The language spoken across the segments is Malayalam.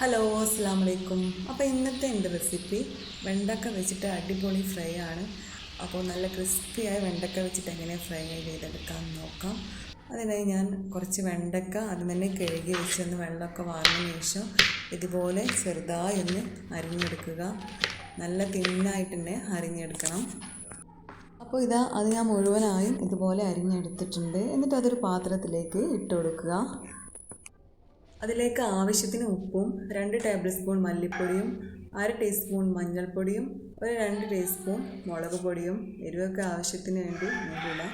ഹലോ അസ്സാം വലൈക്കും അപ്പോൾ ഇന്നത്തെ എന്റെ റെസിപ്പി വെണ്ടക്ക വെച്ചിട്ട് അടിപൊളി ഫ്രൈ ആണ്. അപ്പോൾ നല്ല ക്രിസ്പിയായ വെണ്ടക്ക വെച്ചിട്ട് എങ്ങനെ ഫ്രൈ ചെയ്തെടുക്കാം നോക്കാം. അതിനായി ഞാൻ കുറച്ച് വെണ്ടക്ക അത് തന്നെ കഴുകി വെച്ചൊന്ന് വെള്ളമൊക്കെ വാങ്ങിയ ശേഷം ഇതുപോലെ ചെറുതായി ഒന്ന് അരിഞ്ഞെടുക്കുക. നല്ല തിന്നായിട്ട് തന്നെ അരിഞ്ഞെടുക്കണം. അപ്പോൾ ഇതാ അത് ഞാൻ മുഴുവനായും ഇതുപോലെ അരിഞ്ഞെടുത്തിട്ടുണ്ട്. എന്നിട്ട് അതൊരു പാത്രത്തിലേക്ക് ഇട്ട് കൊടുക്കുക. അതിലേക്ക് ആവശ്യത്തിന് ഉപ്പും രണ്ട് ടേബിൾ സ്പൂൺ മല്ലിപ്പൊടിയും അര ടീസ്പൂൺ മഞ്ഞൾപ്പൊടിയും ഒരു രണ്ട് ടീസ്പൂൺ മുളക് പൊടിയും എരിവൊക്കെ ആവശ്യത്തിന് വേണ്ടി ഇടാം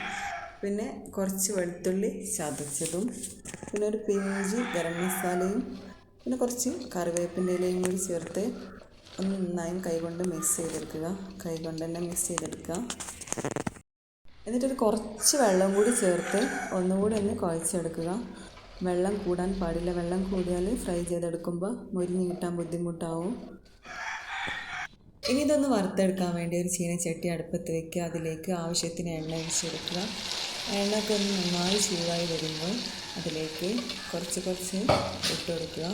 പിന്നെ കുറച്ച് വെളുത്തുള്ളി ചതച്ചതും പിന്നെ ഒരു പിഞ്ചി ഗരം മസാലയും പിന്നെ കുറച്ച് കറിവേപ്പിന്റെ ഇലയും കൂടി ചേർത്ത് ഒന്ന് നന്നായും കൈകൊണ്ട് മിക്സ് ചെയ്തെടുക്കുക. കൈകൊണ്ട് തന്നെ മിക്സ് ചെയ്തെടുക്കുക. എന്നിട്ടൊരു കുറച്ച് വെള്ളം കൂടി ചേർത്ത് ഒന്നുകൂടി ഒന്ന് കുഴച്ചെടുക്കുക. വെള്ളം കൂടാൻ പാടില്ല. വെള്ളം കൂടിയാൽ ഫ്രൈ ചെയ്തെടുക്കുമ്പോൾ മുരിഞ്ഞ് കിട്ടാൻ ബുദ്ധിമുട്ടാവും. ഇനി ഇതൊന്ന് വറുത്തെടുക്കാൻ വേണ്ടി ഒരു ചീനച്ചട്ടി അടുപ്പത്ത് വയ്ക്കുക അതിലേക്ക് ആവശ്യത്തിന് എണ്ണ ഒഴിച്ചെടുക്കുക. എണ്ണയൊക്കെ ഒന്ന് നന്നായി ചൂടായി വരുമ്പോൾ അതിലേക്ക് കുറച്ച് കുറച്ച് ഇട്ട് കൊടുക്കുക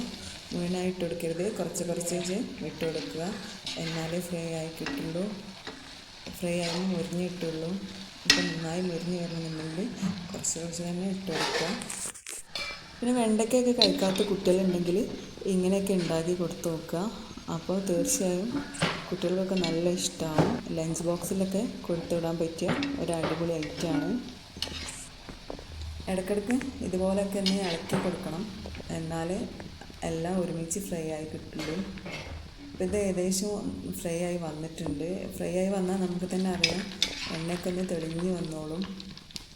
മുഴുവനായി ഇട്ട് കൊടുക്കരുത് കുറച്ച് കുറച്ച് ഇട്ട് കൊടുക്കുക എന്നാലേ ഫ്രൈ ആയി കിട്ടുള്ളൂ. ഫ്രൈ ആയി മുരിഞ്ഞ് കിട്ടുള്ളൂ. ഇപ്പം നന്നായി മുരിഞ്ഞ് വരണമെന്നുണ്ടെങ്കിൽ കുറച്ച് കുറച്ച് തന്നെ ഇട്ട് കൊടുക്കുക പിന്നെ വെണ്ടയ്ക്കൊക്കെ കഴിക്കാത്ത കുട്ടികളുണ്ടെങ്കിൽ ഇങ്ങനെയൊക്കെ ഉണ്ടാക്കി കൊടുത്തു നോക്കുക. അപ്പോൾ തീർച്ചയായും കുട്ടികൾക്കൊക്കെ നല്ല ഇഷ്ടമാണ്. ലഞ്ച് ബോക്സിലൊക്കെ കൊടുത്തുവിടാൻ പറ്റിയ ഒരു അടിപൊളി ഐറ്റമാണ്. ഇടയ്ക്കിടയ്ക്ക് ഇതുപോലെയൊക്കെ തന്നെ ഇളക്കി കൊടുക്കണം. എന്നാൽ എല്ലാം ഒരുമിച്ച് ഫ്രൈ ആയി കിട്ടുള്ളൂ. അപ്പോൾ ഇത് ഏകദേശം ഫ്രൈ ആയി വന്നിട്ടുണ്ട്. ഫ്രൈ ആയി വന്നാൽ നമുക്ക് തന്നെ അറിയാം എണ്ണയൊക്കെ ഒന്ന് തെളിഞ്ഞ് വന്നോളും.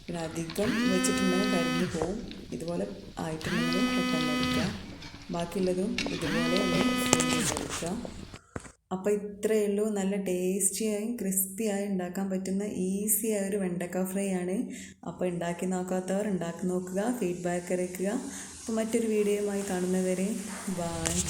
പിന്നെ അധികം വെച്ചിട്ടുണ്ടെങ്കിൽ കരിഞ്ഞു പോവും. ഇതുപോലെ ആയിട്ടുണ്ടെങ്കിൽ പെട്ടെന്ന് എടുക്കുക ബാക്കിയുള്ളതും ഇതുപോലെ ചെയ്തെടുക്കുക അപ്പോൾ ഇത്രയേ ഉള്ളൂ. നല്ല ടേസ്റ്റിയായും ക്രിസ്പിയായി ഉണ്ടാക്കാൻ പറ്റുന്ന ഈസി ആയ ഒരു വെണ്ടക്ക ഫ്രൈ ആണ് അപ്പോൾ ഉണ്ടാക്കി നോക്കാത്തവർ ഉണ്ടാക്കി നോക്കുക ഫീഡ്ബാക്ക് അറിയിക്കുക. അപ്പോൾ മറ്റൊരു വീഡിയോയുമായി കാണുന്നവരെ ബായ്